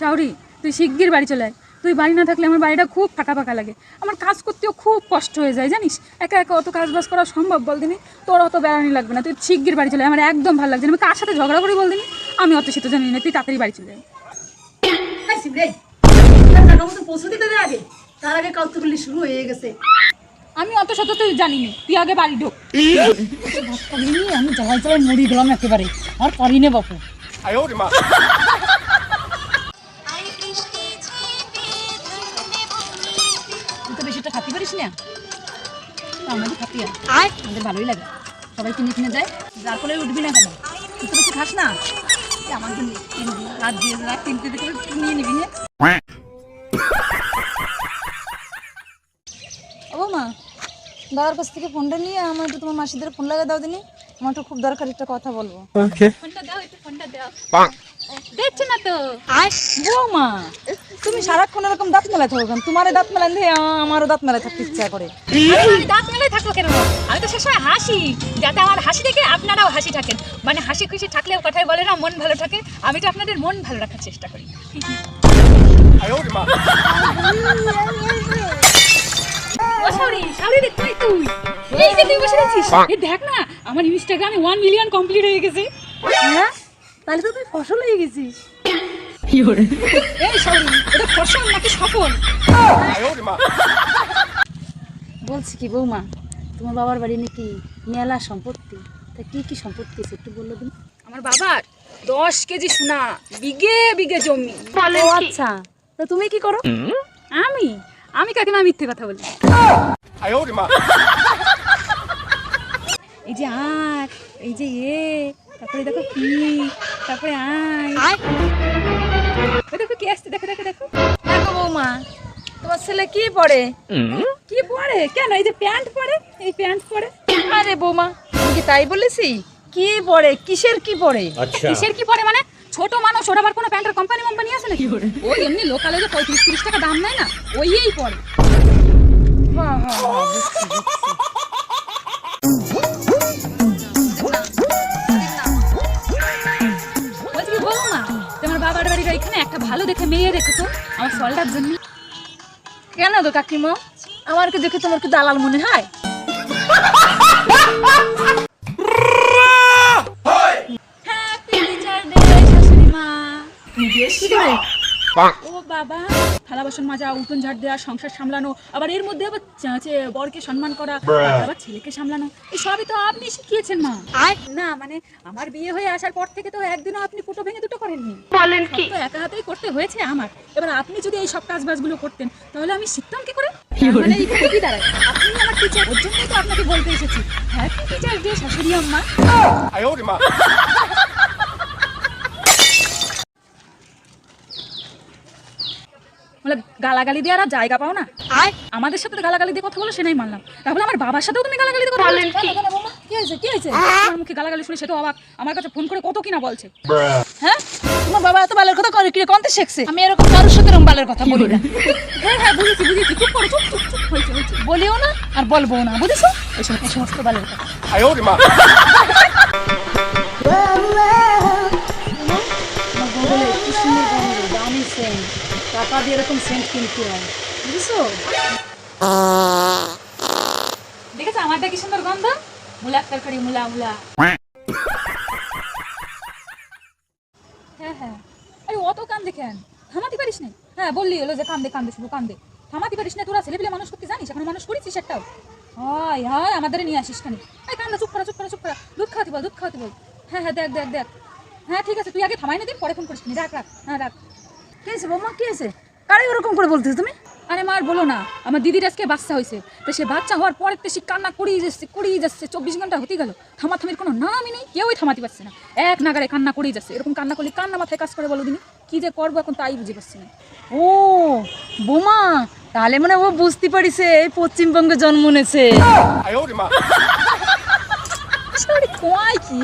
শাওরি তুই শিগগির বাড়ি চলে আয়। তুই বাড়ি না থাকলে আমার বাড়িটা খুব ফাঁকা ফাঁকা লাগে। আমার কাজ করতেও খুব কষ্ট হয়ে যায় জানিস? একা একা অত কাজ বাজ করা সম্ভব বল দিনি তোর অত বেড়ানি লাগবে না তুই শিগগির বাড়ি চলে আয়। আমার একদম ভালো লাগছে না। আমি কার সাথে ঝগড়া করি বল দিনি আমি অত শীত জানি না তুই তাড়াতাড়ি বাড়ি চলে আয়। তার আগে কৌতুকলি শুরু হয়ে গেছে। আমি অত শত তুই জানি না তুই আগে বাড়ি ঢোক। আমি জ্বালায় জ্বালায় মরি গেলাম একেবারে। আর পারি না বাপু। খাতে পারিস না? আমাদের খাতি আয়। আমাদের ভালোই লাগে। সবাই কিনে কিনে যায় যার ফলে উঠবি না কেন? তুই তো বেশি খাস না? এই আমার জন্য কিনবি, রাত দিয়ে রাত তিনটে দিকে নিয়ে নিবি হ্যাঁ? ও মা দাদার কাছ থেকে ফোনটা নিয়ে আমার একটু তোমার মাসিদের ফোন লাগা দাও দিনি। আমার একটু খুব দরকার একটা কথা বলব। ফোনটা দাও একটু ফোনটা দাও। দেখছ না তো? বৌমা তুমি সারাক্ষণ এরকম দাঁত মেলায় থাকো কেন? তোমার দাঁত মেলায় দিয়ে আমারও দাঁত মেলায় থাকতে ইচ্ছা করে। দাঁত মেলায় থাকব কেন? আমি তো সেসময় হাসি। যাতে আমার হাসি দেখে আপনারাও হাসি থাকেন। মানে হাসি খুশি থাকলেও কথায় বলে না মন ভালো থাকে। আমি তো আপনাদের মন ভালো রাখার চেষ্টা করি। আমার ইনস্টাগ্রামে ওয়ান মিলিয়ন কমপ্লিট হয়ে গেছে। হ্যাঁ? তাহলে তো তুই ফসল হয়ে গেছিস। এই নাকি বলছি কি বৌমা তোমার বাবার বাড়ি নাকি মেলা সম্পত্তি? তা কি কি সম্পত্তি আছে একটু বলল তুমি আমার বাবার দশ কেজি সোনা বিঘে বিঘে জমি। আচ্ছা তো তুমি কি করো? আমি? আমি কাকে না মিথ্যে কথা বলি। এই যে আয় এই যে এ তারপরে দেখো কি তারপরে আয়। দেখো কি আসছে দেখো দেখো দেখো। দেখো বৌমা তোমার ছেলে কি পড়ে? কি পরে কেন এই যে প্যান্ট পরে এই প্যান্ট পরে আরে বৌমা আমি কি তাই বলেছি? কি পড়ে? কিসের কি পড়ে? কিসের কি পরে মানে? ছোট মানুষ ওর আবার কোনো প্যান্টের কোম্পানি কোম্পানি আছে নাকি? ওই এমনি লোকালে যে পঁয়ত্রিশ তিরিশ টাকা দাম নেয় না ওইই পরে হ্যাঁ হ্যাঁ একটা ভালো দেখে মেয়ে রেখো তো আমার ফলটার জন্য। কেন গো কাকিমা? আমারকে দেখে তোমার কি দালাল মনে হয়? শাশুড়ি মা? ও বাবা থালা বাসন মাজা উঠোন ঝাড় দেওয়া সংসার সামলানো আবার এর মধ্যে আবার বরকে সম্মান করা আবার ছেলেকে সামলানো এই সবই তো আপনি শিখিয়েছেন মা। না মানে আমার বিয়ে হয়ে আসার পর থেকে তো একদিনও আপনি ফুটো ভেঙে দুটো করেননি। বলেন কি? তো একা হাতেই করতে হয়েছে আমার। এবার আপনি যদি এই সব কাজ বাজগুলো করতেন তাহলে আমি শিখতাম কি করে? মানে কি দাঁড়ায়? আপনি আমার টিচার ওর জন্যই তো আপনাকে বলতে এসেছি। টিচার শাশুড়ি আম্মা? বলে গালাগালি দিয়ে আর আর জায়গা পাও না। আমাদের সাথে তো গালাগালি দিয়ে কথা বলো সেটাই মানলাম। তাহলে আমার বাবার সাথেও তুমি গালাগালি দিয়ে কথা বলেন কি? হয়েছে কি হয়েছে? আমার মুখে গালাগালি শুনে সে তো অবাক। আমার কাছে ফোন করে কত কিনা বলছে। হ্যাঁ? তোমার বাবা এত বালের কথা করে কি কন্তে শিখছে। আমি এরকম কারোর সাথে এরকম বালের কথা বলি না। হ্যাঁ হ্যাঁ বুঝেছি বুঝেছি। চুপ করো চুপ চুপ চুপ হয়েছে হয়েছে। বলিও না আর বলব না বুঝেছ? এই সমস্ত বালের কথা। কিনতে হয়? বুঝেছ? দেখেছ? আমারটা কি সুন্দর গন্ধ? মুলা তরকারি, মুলা মুলা। হ্যাঁ হ্যাঁ। আরে, অত কান্দে কেন? থামাতে পারিস না। হ্যাঁ বললি হলো যে কান্দে কান্দে, শুধু কান্দে। থামাতে পারিস না, তোরা ছেলেপিলে মানুষ করতে জানিস? এখন মানুষ করেছিস একটাও? হয় হয়, আমাদের নিয়ে আসিস খানি এই কান্দা, চুপ করা চুপ করা চুপ করা। দুধ খাওয়াতে বল, দুধ খাওয়াতে বল। হ্যাঁ হ্যাঁ দেখ দেখ দেখ। হ্যাঁ ঠিক আছে, তুই আগে থামাই না, দিন পরে ফোন করিস রাখ রাখ। হ্যাঁ রাখ। কি হয়েছে বৌমা, কি হয়েছে কারে ওরকম করে বলতেছো তুমি? আরে মার বলো না আমার দিদির আজকে বাচ্চা হয়েছে। তো সে বাচ্চা হওয়ার পরের সে কান্না করিয়ে যাচ্ছে করিয়ে যাচ্ছে চব্বিশ ঘণ্টা হতে গেল। থামাথামির কোনো নামই নেই কেউই থামাতে পারছে না। এক নাগারে কান্না করিয়ে যাচ্ছে। এরকম কান্না করলে কান্না মাথায় কাজ করে বলো দিনি। কী যে করব এখন তাই বুঝে পারছি না। ও বোমা তাহলে মানে ও বুঝতে পারিছে এই পশ্চিমবঙ্গে জন্ম নেছে কি